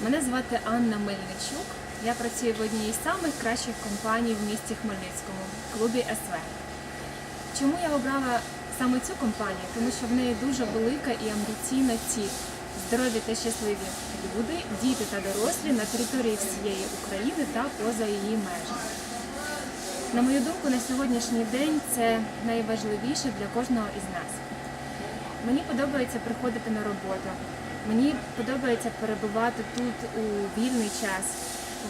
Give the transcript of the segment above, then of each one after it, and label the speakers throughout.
Speaker 1: Мене звати Анна Мельничук. Я працюю в одній з самих кращих компаній в місті Хмельницькому клубі СВ. Чому я обрала саме цю компанію? Тому що в неї дуже велика і амбіційна ціль здорові та щасливі люди, діти та дорослі на території всієї України та поза її межами. На мою думку, на сьогоднішній день це найважливіше для кожного із нас. Мені подобається приходити на роботу. Мені подобається перебувати тут у вільний час.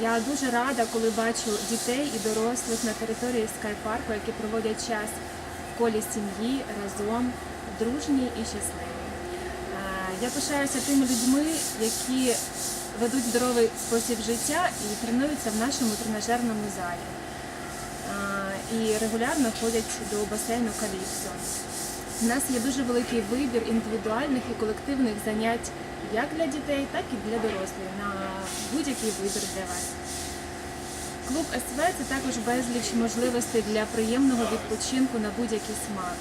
Speaker 1: Я дуже рада, коли бачу дітей і дорослих на території скайпарку, які проводять час в колі сім'ї разом, дружні і щасливі. Я пишаюся тими людьми, які ведуть здоровий спосіб життя і тренуються в нашому тренажерному залі. І регулярно ходять до басейну Каліпсо. У нас є дуже великий вибір індивідуальних і колективних занять як для дітей, так і для дорослих на будь-який вибір для вас. Клуб СВ це також безліч можливостей для приємного відпочинку на будь-який смак.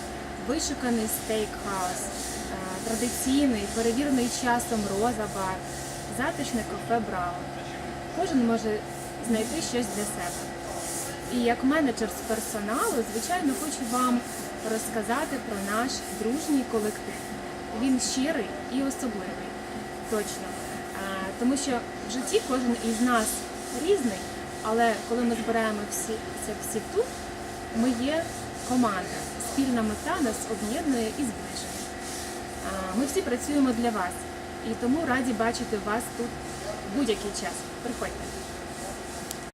Speaker 1: Вишуканий стейк-хаус, е, традиційний, перевірений часом роза бар, затишне кафе Браун. Кожен може знайти щось для себе. І як менеджер з персоналу, звичайно, хочу вам розказати про наш дружній колектив. Він щирий і особливий, точно. Тому що в житті кожен із нас різний, але коли ми збираємо всі всі тут, ми є команда. Спільна мета нас об'єднує і зближує. Ми всі працюємо для вас і тому раді бачити вас тут будь-який час. Приходьте.